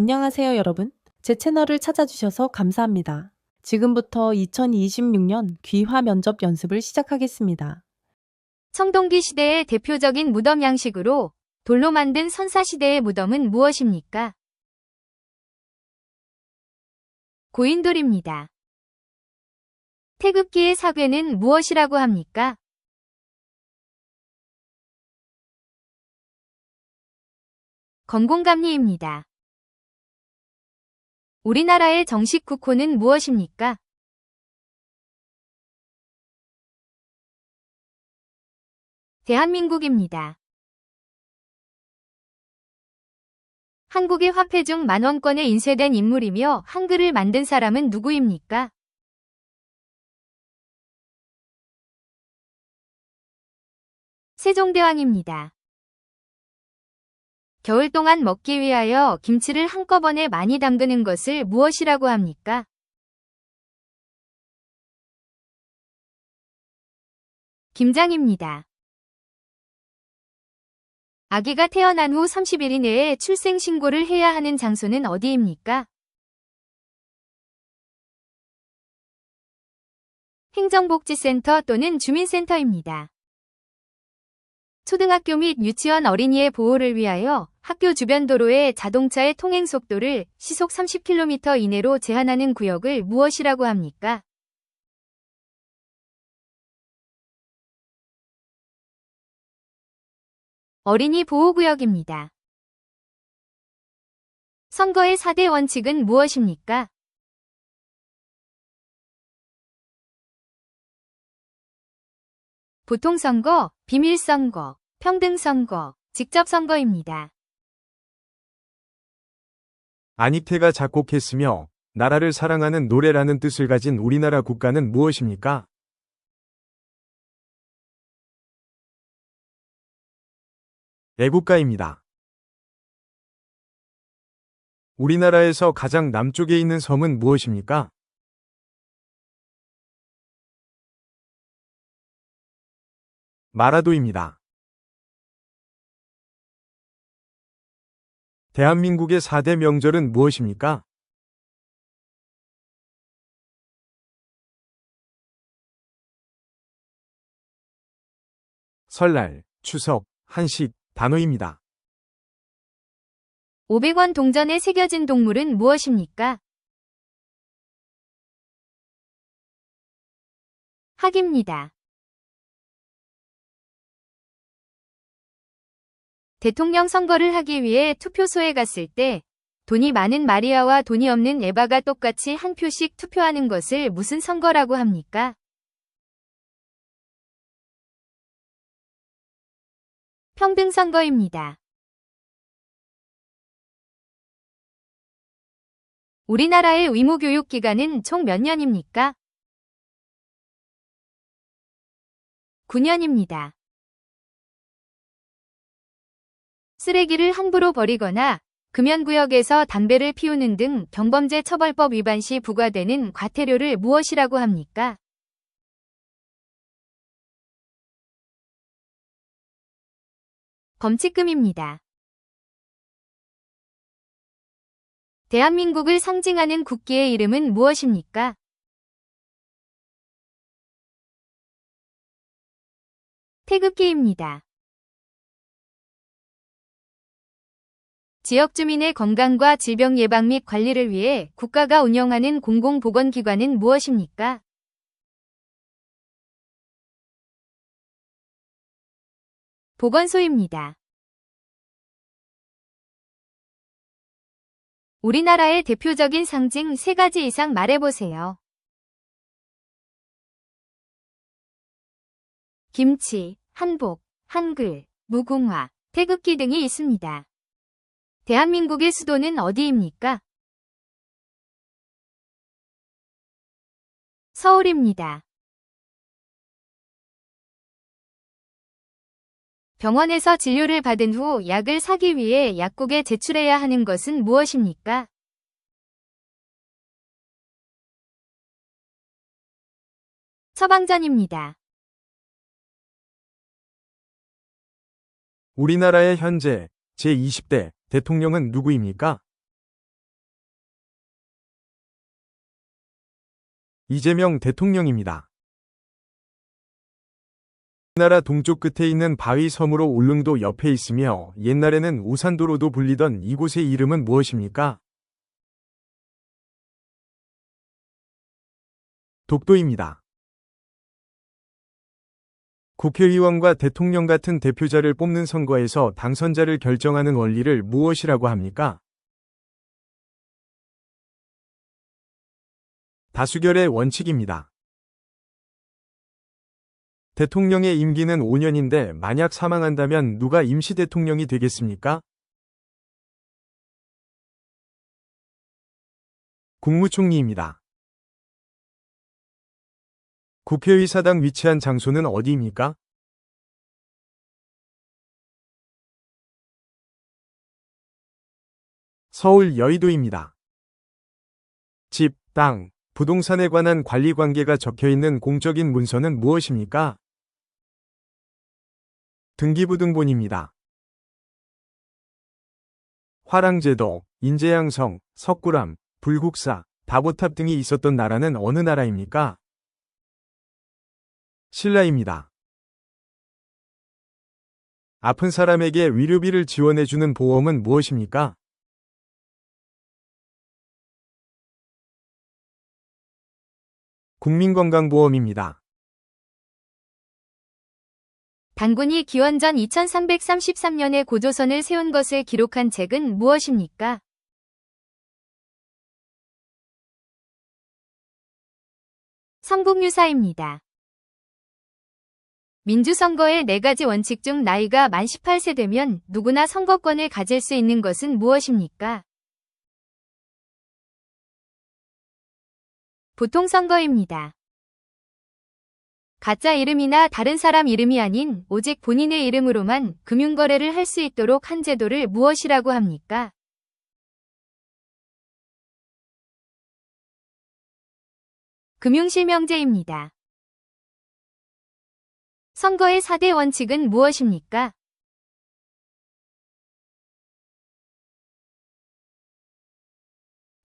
안녕하세요, 여러분. 제 채널을 찾아주셔서 감사합니다. 지금부터 2026년 귀화 면접 연습을 시작하겠습니다. 청동기 시대의 대표적인 무덤 양식으로 돌로 만든 선사시대의 무덤은 무엇입니까? 고인돌입니다. 태극기의 사괴는 무엇이라고 합니까? 건공감리입니다. 우리나라의 정식 국호는 무엇입니까? 대한민국입니다. 한국의 화폐 중 만원권에 인쇄된 인물이며 한글을 만든 사람은 누구입니까? 세종대왕입니다. 겨울 동안 먹기 위하여 김치를 한꺼번에 많이 담그는 것을 무엇이라고 합니까? 김장입니다. 아기가 태어난 후 30일 이내에 출생 신고를 해야 하는 장소는 어디입니까? 행정복지센터 또는 주민센터입니다. 초등학교 및 유치원 어린이의 보호를 위하여 학교 주변 도로의 자동차의 통행 속도를 시속 30km 이내로 제한하는 구역을 무엇이라고 합니까? 어린이 보호구역입니다. 선거의 4대 원칙은 무엇입니까? 보통선거, 비밀선거, 평등선거, 직접선거입니다. 안익태가 작곡했으며 나라를 사랑하는 노래라는 뜻을 가진 우리나라 국가는 무엇입니까? 애국가입니다. 우리나라에서 가장 남쪽에 있는 섬은 무엇입니까? 마라도입니다. 대한민국의 4대 명절은 무엇입니까? 설날, 추석, 한식, 단오입니다. 500원 동전에 새겨진 동물은 무엇입니까? 학입니다. 대통령 선거를 하기 위해 투표소에 갔을 때 돈이 많은 마리아와 돈이 없는 에바가 똑같이 한 표씩 투표하는 것을 무슨 선거라고 합니까? 평등선거입니다. 우리나라의 의무교육 기간은 총 몇 년입니까? 9년입니다. 쓰레기를 함부로 버리거나 금연구역에서 담배를 피우는 등 경범죄 처벌법 위반 시 부과되는 과태료를 무엇이라고 합니까? 범칙금입니다. 대한민국을 상징하는 국기의 이름은 무엇입니까? 태극기입니다. 지역 주민의 건강과 질병 예방 및 관리를 위해 국가가 운영하는 공공보건기관은 무엇입니까? 보건소입니다. 우리나라의 대표적인 상징 세 가지 이상 말해보세요. 김치, 한복, 한글, 무궁화, 태극기 등이 있습니다. 대한민국의 수도는 어디입니까? 서울입니다. 병원에서 진료를 받은 후 약을 사기 위해 약국에 제출해야 하는 것은 무엇입니까? 처방전입니다. 우리나라의 현재 제20대 대통령은 누구입니까? 이재명 대통령입니다. 우리나라 동쪽 끝에 있는 바위 섬으로 울릉도 옆에 있으며 옛날에는 오산도로도 불리던 이곳의 이름은 무엇입니까? 독도입니다. 국회의원과 대통령 같은 대표자를 뽑는 선거에서 당선자를 결정하는 원리를 무엇이라고 합니까? 다수결의 원칙입니다. 대통령의 임기는 5년인데 만약 사망한다면 누가 임시 대통령이 되겠습니까? 국무총리입니다. 국회의사당 위치한 장소는 어디입니까? 서울 여의도입니다. 집, 땅, 부동산에 관한 관리 관계가 적혀 있는 공적인 문서는 무엇입니까? 등기부등본입니다. 화랑제도, 인제양성, 석굴암, 불국사, 다보탑 등이 있었던 나라는 어느 나라입니까? 신라입니다. 아픈 사람에게 위료비를 지원해주는 보험은 무엇입니까? 국민건강보험입니다. 단군이 기원전 2333년에 고조선을 세운 것을 기록한 책은 무엇입니까? 성북유사입니다. 민주선거의 네 가지 원칙 중 나이가 만 18세 되면 누구나 선거권을 가질 수 있는 것은 무엇입니까? 보통선거입니다. 가짜 이름이나 다른 사람 이름이 아닌 오직 본인의 이름으로만 금융거래를 할 수 있도록 한 제도를 무엇이라고 합니까? 금융실명제입니다. 선거의 4대 원칙은 무엇입니까?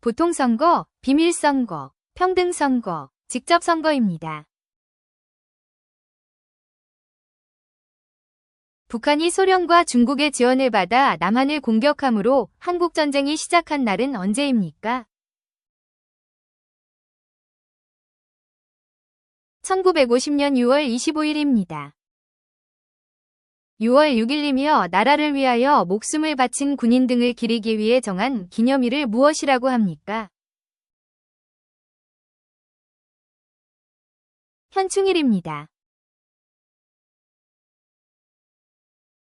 보통선거, 비밀선거, 평등선거, 직접선거입니다. 북한이 소련과 중국의 지원을 받아 남한을 공격함으로 한국전쟁이 시작한 날은 언제입니까? 1950년 6월 25일입니다. 6월 6일이며 나라를 위하여 목숨을 바친 군인 등을 기리기 위해 정한 기념일을 무엇이라고 합니까? 현충일입니다.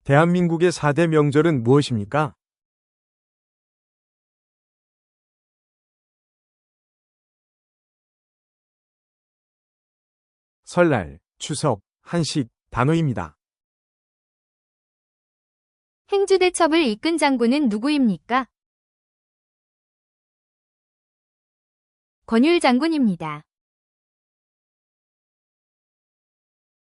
대한민국의 4대 명절은 무엇입니까? 설날, 추석, 한식, 단오입니다. 행주대첩을 이끈 장군은 누구입니까? 권율 장군입니다.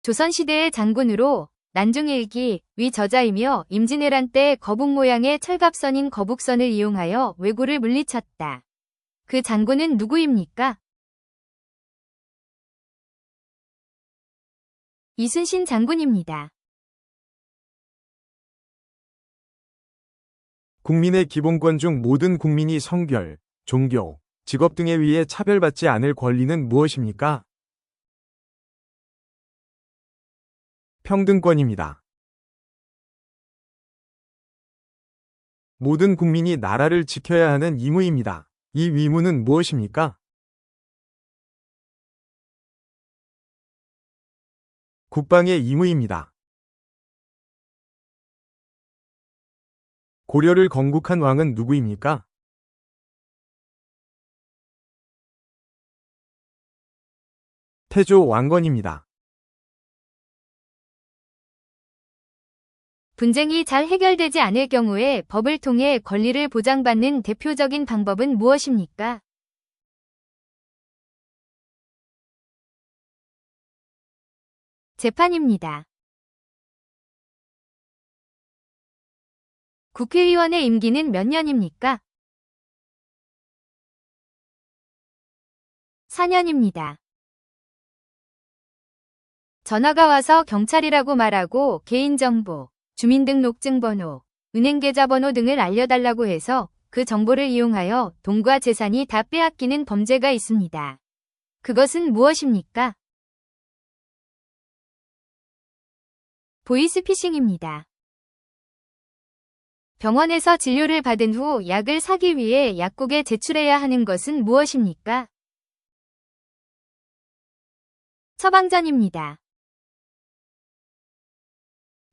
조선시대의 장군으로 난중일기 위 저자이며 임진왜란 때 거북 모양의 철갑선인 거북선을 이용하여 왜구를 물리쳤다. 그 장군은 누구입니까? 이순신 장군입니다. 국민의 기본권 중 모든 국민이 성별, 종교, 직업 등에 의해 차별받지 않을 권리는 무엇입니까? 평등권입니다. 모든 국민이 나라를 지켜야 하는 의무입니다. 이 의무는 무엇입니까? 국방의 의무입니다. 고려를 건국한 왕은 누구입니까? 태조 왕건입니다. 분쟁이 잘 해결되지 않을 경우에 법을 통해 권리를 보장받는 대표적인 방법은 무엇입니까? 재판입니다. 국회의원의 임기는 몇 년입니까? 4년입니다. 전화가 와서 경찰이라고 말하고 개인정보, 주민등록증번호, 은행계좌번호 등을 알려달라고 해서 그 정보를 이용하여 돈과 재산이 다 빼앗기는 범죄가 있습니다. 그것은 무엇입니까? 보이스피싱입니다. 병원에서 진료를 받은 후 약을 사기 위해 약국에 제출해야 하는 것은 무엇입니까? 처방전입니다.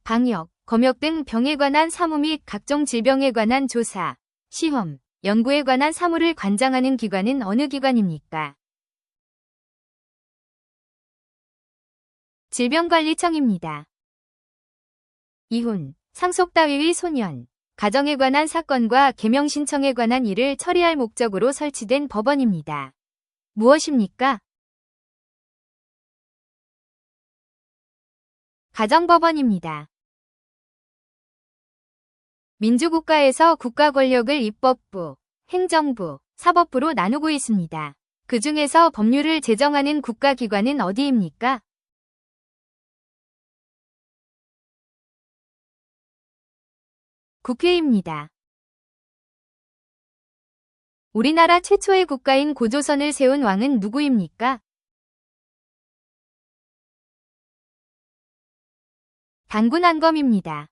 방역, 검역 등 병에 관한 사무 및 각종 질병에 관한 조사, 시험, 연구에 관한 사무를 관장하는 기관은 어느 기관입니까? 질병관리청입니다. 이혼, 상속 따위의 소년, 가정에 관한 사건과 개명 신청에 관한 일을 처리할 목적으로 설치된 법원입니다. 무엇입니까? 가정법원입니다. 민주국가에서 국가 권력을 입법부, 행정부, 사법부로 나누고 있습니다. 그 중에서 법률을 제정하는 국가기관은 어디입니까? 국회입니다. 우리나라 최초의 국가인 고조선을 세운 왕은 누구입니까? 단군 한검입니다.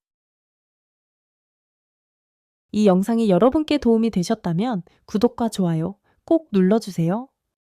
이 영상이 여러분께 도움이 되셨다면 구독과 좋아요 꼭 눌러주세요.